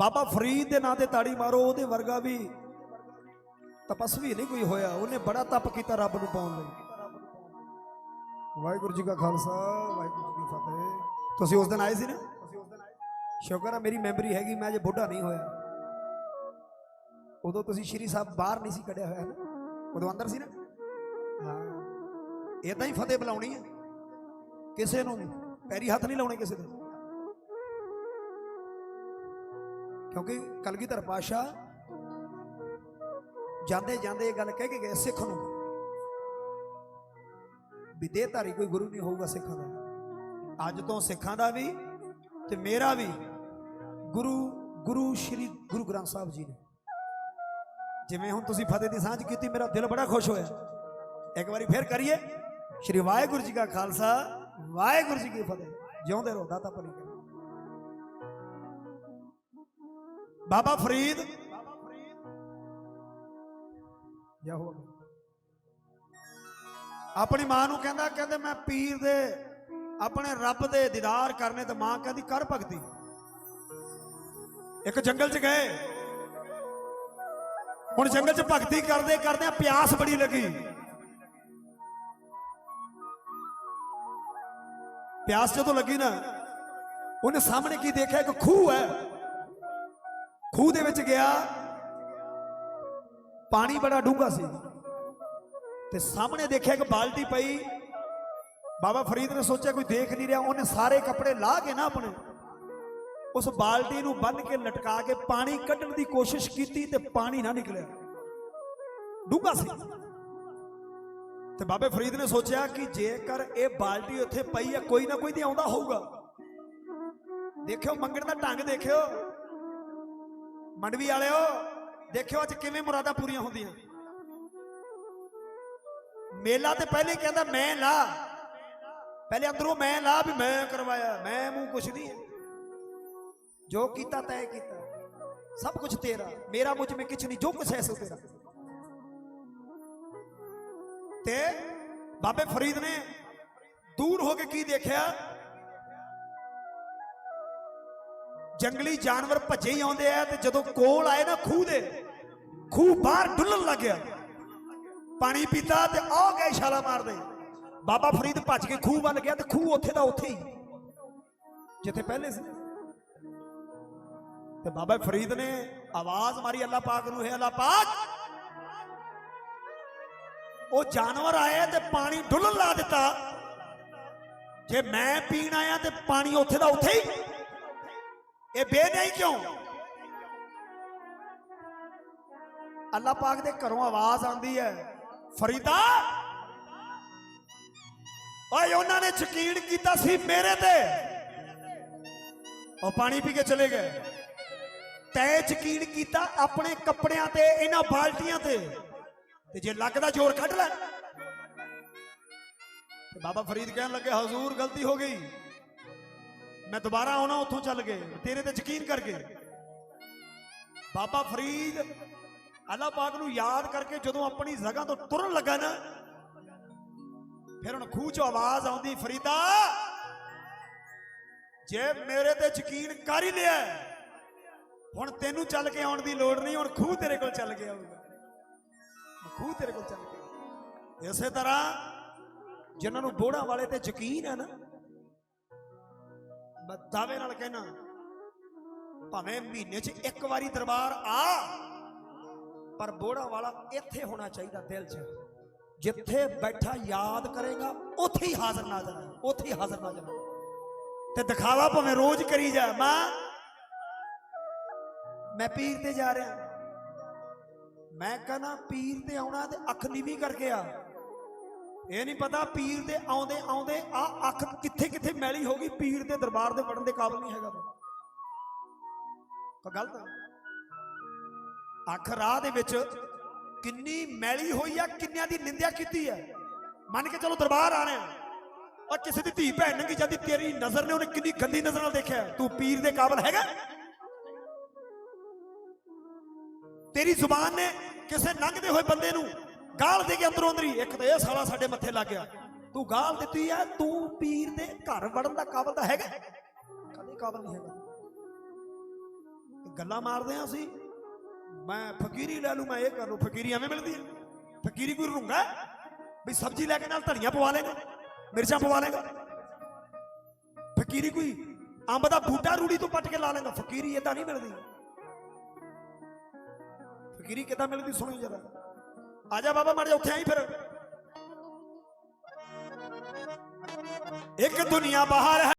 ਬਾਬਾ ਫਰੀਦ ਦੇ ਨਾਂ ਤੇ ਤਾੜੀ ਮਾਰੋ ਉਹਦੇ ਵਰਗਾ ਵੀ ਤਪਸਵੀ ਨਹੀਂ ਕੋਈ ਹੋਇਆ। ਉਹਨੇ ਬੜਾ ਤਪ ਕੀਤਾ ਰੱਬ ਨੂੰ ਪਾਉਣ ਲਈ। ਵਾਹਿਗੁਰੂ ਜੀ ਕਾ ਖਾਲਸਾ ਵਾਹਿਗੁਰੂ ਜੀ ਕੀ ਫਤਿਹ। ਤੁਸੀਂ ਉਸ ਦਿਨ ਆਏ ਸੀ ਨਾ? ਸ਼ੁਕਰ ਆ ਮੇਰੀ ਮੈਮਰੀ ਹੈਗੀ ਮੈਂ ਅਜੇ ਬੁੱਢਾ ਨਹੀਂ ਹੋਇਆ। ਉਦੋਂ ਤੁਸੀਂ ਸ਼੍ਰੀ ਸਾਹਿਬ ਬਾਹਰ ਨਹੀਂ ਸੀ ਕੱਢਿਆ ਹੋਇਆ ਨਾ? ਉਦੋਂ ਅੰਦਰ ਸੀ ਨਾ? ਹਾਂ। ਇਦਾਂ ਹੀ ਫਤਿਹ ਬੁਲਾਉਣੀ ਹੈ ਕਿਸੇ ਨੂੰ ਪੈਰੀ ਹੱਥ ਨਹੀਂ ਲਾਉਣੇ ਕਿਸੇ ਦੇ। ਕਿਉਂਕਿ ਕਲਗੀਧਰ ਪਾਸ਼ਾ ਜਾਂਦੇ ਜਾਂਦੇ ਇਹ ਗੱਲ ਕਹਿ ਕੇ ਗਏ ਸਿੱਖ ਨੂੰ। ਵੀ ਦੇਹਧਾਰੀ ਕੋਈ ਗੁਰੂ ਨਹੀਂ ਹੋਊਗਾ ਸਿੱਖਾਂ ਦਾ। ਅੱਜ ਤੋਂ ਸਿੱਖਾਂ ਦਾ ਵੀ ਤੇ ਮੇਰਾ ਵੀ ਗੁਰੂ ਗੁਰੂ ਸ਼੍ਰੀ ਗੁਰੂ ਗ੍ਰੰਥ ਸਾਹਿਬ ਜੀ ਨੇ। ਜਿਵੇਂ ਹੁਣ ਤੁਸੀਂ ਫਤਿਹ ਦੀ ਸਾਂਝ ਕੀਤੀ, ਮੇਰਾ ਦਿਲ ਬੜਾ ਖੁਸ਼ ਹੋਇਆ। ਇੱਕ ਵਾਰੀ ਫੇਰ ਕਰੀਏ। ਸ਼੍ਰੀ ਵਾਹਿਗੁਰੂ ਜੀ ਕਾ ਖਾਲਸਾ, ਵਾਹਿਗੁਰੂ ਜੀ ਕੀ ਫਤਿਹ। ਜਿਉਂਦੇ ਰਹੋ, ਦਾਤਾ ਭਲੀ ਬਾਬਾ ਫਰੀਦ। ਯਾ ਆਪਣੀ ਮਾਂ ਨੂੰ ਕਹਿੰਦਾ, ਕਹਿੰਦੇ ਮੈਂ ਪੀਰ ਦੇ ਆਪਣੇ ਰੱਬ ਦੇ ਦੀਦਾਰ ਕਰਨੇ ਤੇ ਮਾਂ ਕਹਿੰਦੀ, ਕਰ ਭਗਤੀ। ਇੱਕ ਜੰਗਲ 'ਚ ਗਏ। ਹੁਣ ਜੰਗਲ 'ਚ ਭਗਤੀ ਕਰਦੇ ਕਰਦੇ ਪਿਆਸ ਬੜੀ ਲੱਗੀ। ਪਿਆਸ ਜਦੋਂ ਲੱਗੀ ਨਾ, ਉਹਨੇ ਸਾਹਮਣੇ ਕੀ ਦੇਖਿਆ? ਇੱਕ ਖੂਹ ਹੈ। ਖੂਹ ਦੇ ਵਿੱਚ ਗਿਆ। ਪਾਣੀ ਬੜਾ ਡੂੰਘਾ ਸੀ। ਤੇ ਸਾਹਮਣੇ ਦੇਖਿਆ ਇੱਕ ਬਾਲਟੀ ਪਈ। ਬਾਬਾ ਫਰੀਦ ਨੇ ਸੋਚਿਆ, ਕੋਈ ਦੇਖ ਨਹੀਂ ਰਿਹਾ। ਉਹਨੇ ਸਾਰੇ ਕੱਪੜੇ ਲਾਹ ਕੇ ਨਾ ਆਪਣੇ। ਉਸ ਬਾਲਟੀ ਨੂੰ ਬੰਨ ਕੇ ਲਟਕਾ ਕੇ ਪਾਣੀ ਕੱਢਣ ਦੀ ਕੋਸ਼ਿਸ਼ ਕੀਤੀ ਤੇ ਪਾਣੀ ਨਾ ਨਿਕਲਿਆ। ਡੂੰਘਾ ਸੀ। ਤੇ ਬਾਬੇ ਫਰੀਦ ਨੇ ਸੋਚਿਆ ਕਿ ਜੇਕਰ ਇਹ ਬਾਲਟੀ ਉੱਥੇ ਪਈ ਹੈ ਕੋਈ ਨਾ ਕੋਈ ਤੇ ਆਉਂਦਾ ਹੋਊਗਾ। ਦੇਖਿਓ, ਮੰਗਣ ਦਾ ਢੰਗ ਦੇਖਿਓ। ਮੰਡਵੀ ਵਾਲਿਓ, ਦੇਖਿਓ ਅੱਜ ਕਿਵੇਂ ਮੁਰਾਦਾਂ ਪੂਰੀਆਂ ਹੁੰਦੀਆਂ। ਮੇਲਾ ਤੇ ਪਹਿਲੇ ਕਹਿੰਦਾ, ਮੈਂ ਲਾ। ਪਹਿਲੇ ਅੰਦਰੋਂ, ਮੈਂ ਲਾ ਵੀ ਮੈਂ ਕਰਵਾਇਆ, ਮੈਂ ਮੂੰਹ ਕੁਛ ਨਹੀਂ ਹੈ। ਜੋ ਕੀਤਾ ਤੈਂ ਕੀਤਾ। ਸਭ ਕੁਝ ਤੇਰਾ। ਮੇਰਾ ਮੁਝ में ਕੁਛ ਨਹੀਂ, ਜੋ ਕੁਛ ਹੈ ਸੋ ਤੇਰਾ। ਤੇ ਬਾਬੇ ਫਰੀਦ ਨੇ ਦੂਰ ਹੋ ਕੇ ਕੀ ਦੇਖਿਆ? ਜੰਗਲੀ ਜਾਨਵਰ ਭੱਜੇ ਹੀ ਆਉਂਦੇ ਆ ਤੇ ਜਦੋਂ ਕੋਲ ਆਏ ਨਾ ਖੂਹ ਦੇ, ਖੂਹ ਬਾਹਰ ਡੁੱਲਣ ਲੱਗ ਗਿਆ। ਪਾਣੀ ਪੀਤਾ ਤੇ ਆ ਗਏ ਛਾਲਾ ਮਾਰਦੇ। ਬਾਬਾ ਫਰੀਦ ਭੱਜ ਕੇ ਖੂਹ ਵੱਲ ਗਿਆ ਤੇ ਖੂਹ ਉੱਥੇ ਦਾ ਉੱਥੇ ਹੀ, ਜਿੱਥੇ ਪਹਿਲੇ ਸੀ। ਤੇ ਬਾਬਾ ਫਰੀਦ ਨੇ ਆਵਾਜ਼ ਮਾਰੀ, ਅੱਲਾਹ ਪਾਕ ਨੂੰ ਹੈ ਅੱਲਾਹ ਪਾਕ। ਉਹ ਜਾਨਵਰ ਆਏ ਤੇ ਪਾਣੀ ਡੁੱਲਣ ਲਾ ਦਿੱਤਾ। ਜੇ ਮੈਂ ਪੀਣ ਆਇਆ ਤੇ ਪਾਣੀ ਉੱਥੇ ਦਾ ਉੱਥੇ ਹੀ। ਇਹ ਬੇਨਿਆਈ ਕਿਉਂ? ਅੱਲਾਹ ਪਾਕ ਦੇ ਘਰੋਂ ਆਵਾਜ਼ ਆਉਂਦੀ ਹੈ, ਫਰੀਦਾ, ਓਏ ਉਹਨਾਂ ਨੇ ਯਕੀਨ ਕੀਤਾ ਸੀ ਮੇਰੇ ਤੇ। ਉਹ ਪਾਣੀ ਪੀ ਕੇ ਚਲੇ ਗਏ। ਤੈ ਯਕੀਨ ਕੀਤਾ ਆਪਣੇ ਕੱਪੜਿਆਂ ਤੇ, ਇਹਨਾਂ ਬਾਲਟੀਆਂ ਤੇ। ਤੇ ਜੇ ਲੱਗਦਾ ਜ਼ੋਰ ਕੱਢ ਲੈ। ਤੇ ਬਾਬਾ ਫਰੀਦ ਕਹਿਣ ਲੱਗੇ, ਹਜ਼ੂਰ, ਗਲਤੀ ਹੋ ਗਈ। ਮੈਂ ਦੁਬਾਰਾ ਆਉਣਾ ਉੱਥੋਂ ਚੱਲ ਗਏ ਤੇਰੇ ਤੇ ਯਕੀਨ ਕਰ ਕਰਕੇ। ਬਾਬਾ ਫਰੀਦ ਅੱਲਾਹ ਪਾਕ ਨੂੰ ਯਾਦ ਕਰਕੇ ਜਦੋਂ ਆਪਣੀ ਜਗ੍ਹਾ ਤੋਂ ਤੁਰਨ ਲੱਗਾ ਨਾ, ਫਿਰ ਹੁਣ ਖੂਹ ਚੋਂ ਆਵਾਜ਼ ਆਉਂਦੀ, ਫਰੀਦਾ, ਜੇ ਮੇਰੇ ਤੇ ਯਕੀਨ ਕਰ ਹੀ ਲਿਆ, ਹੁਣ ਤੈਨੂੰ ਚੱਲ ਕੇ ਆਉਣ ਦੀ ਲੋੜ ਨਹੀਂ, ਹੁਣ ਖੂਹ ਤੇਰੇ ਕੋਲ ਚੱਲ ਗਿਆ ਆਊਗਾ। ਖੂਹ ਤੇਰੇ ਕੋਲ ਚੱਲ ਗਿਆ ਇਸੇ ਤਰ੍ਹਾਂ ਜਿਨ੍ਹਾਂ ਨੂੰ ਬੋੜਾਂ ਵਾਲੇ ਤੇ ਯਕੀਨ ਹੈ ਨਾ ਮੈਂ ਦਾਅਵੇ ਨਾਲ ਕਹਿਣਾ ਭਾਵੇਂ ਮਹੀਨੇ 'ਚ ਇੱਕ ਵਾਰੀ ਦਰਬਾਰ ਆ, ਪਰ ਬੋੜਾ ਵਾਲਾ ਇੱਥੇ ਹੋਣਾ ਚਾਹੀਦਾ ਦਿਲ 'ਚ। ਜਿੱਥੇ ਬੈਠਾ ਯਾਦ ਕਰੇਗਾ, ਉੱਥੇ ਹੀ ਹਾਜ਼ਰ ਨਾਜ਼ਰ ਹੈ ਉੱਥੇ ਹੀ ਹਾਜ਼ਰ ਨਾਜ਼ਰ ਹੈ ਤੇ ਦਿਖਾਵਾ ਭਾਵੇਂ ਰੋਜ਼ ਕਰੀ ਜਾ ਮਾਂ, ਮੈਂ ਪੀਰ ਤੇ ਜਾ ਰਿਹਾ। ਮੈਂ ਕਹਣਾ ਪੀਰ ਤੇ ਆਉਣਾ ਤੇ ਅੱਖ ਨੀਵੀਂ ਕਰਕੇ ਆ। ਇਹ ਨਹੀਂ ਪਤਾ ਪੀਰ ਦੇ ਆਉਂਦੇ ਆਉਂਦੇ ਆ ਅੱਖ ਕਿੱਥੇ ਕਿੱਥੇ ਮੈਲੀ ਹੋ ਗਈ, ਪੀਰ ਦੇ ਦਰਬਾਰ ਦੇ ਵੜਨ ਦੇ ਕਾਬਿਲ ਨਹੀਂ ਹੈਗਾ ਤਾਂ ਗਲਤ ਅੱਖ ਰਾਹ ਦੇ ਵਿੱਚ ਕਿੰਨੀ ਮੈਲੀ ਹੋਈ ਆ, ਕਿੰਨਿਆਂ ਦੀ ਨਿੰਦਿਆ ਕੀਤੀ ਹੈ ਮੰਨ ਕੇ ਚਲੋ ਦਰਬਾਰ ਆਣਾ ਔਰ ਕਿਸੇ ਦੀ ਧੀ ਭੈਣ ਨੰਗੀ ਜਾਂਦੀ, ਤੇਰੀ ਨਜ਼ਰ ਨੇ ਉਹਨੇ ਕਿੰਨੀ ਗੰਦੀ ਨਜ਼ਰ ਨਾਲ ਦੇਖਿਆ। ਤੂੰ ਪੀਰ ਦੇ ਕਾਬਲ ਹੈਗਾ? ਤੇਰੀ ਜ਼ੁਬਾਨ ਨੇ ਕਿਸੇ ਲੰਘਦੇ ਹੋਏ ਬੰਦੇ ਨੂੰ ਗਾਲ ਦੇ ਕੇ ਅੰਦਰੋਂ ਅੰਦਰੀ, ਇੱਕ ਤਾਂ ਇਹ ਸਾਲਾ ਸਾਡੇ ਮੱਥੇ ਲੱਗ ਗਿਆ। ਤੂੰ ਗਾਲ ਦਿੱਤੀ ਆ, ਤੂੰ ਪੀਰ ਦੇ ਘਰ ਵੜਨ ਦਾ ਕਾਬਲ ਤਾਂ ਹੈਗਾ। ਕਦੇ ਕਾਬਿਲ ਨਹੀਂ ਹੈਗਾ? ਗੱਲਾਂ ਮਾਰਦੇ ਆ ਅਸੀਂ। ਮੈਂ ਫਕੀਰੀ ਲੈ ਲੂ, ਮੈਂ ਇਹ ਕਰ ਲੂ। ਫਕੀਰੀ ਐਵੇਂ ਮਿਲਦੀ ਹੈ। ਫਕੀਰੀ ਕੋਈ ਰੁੰਗਾ ਵੀ ਸਬਜ਼ੀ ਲੈ ਕੇ ਨਾਲ ਧਨੀਆ ਪਵਾ ਲੇਗਾ ਮਿਰਚਾਂ ਪਵਾ ਲੇਗਾ ਫਕੀਰੀ ਕੋਈ ਅੰਬ ਦਾ ਬੂਟਾ ਰੂੜੀ ਤੋਂ ਪੱਟ ਕੇ ਲਾ ਲੇਗਾ ਫਕੀਰੀ ਇਦਾਂ ਨਹੀਂ ਮਿਲਦੀ। ਫਕੀਰੀ ਕਿੱਦਾਂ ਮਿਲਦੀ ਸੁਣੀ ਜਰਾ। ਆ ਜਾ ਬਾਬਾ, ਮੜ ਉੱਥੇ ਆਈ ਫਿਰ। ਇੱਕ ਦੁਨੀਆ ਬਾਹਰ ਹੈ।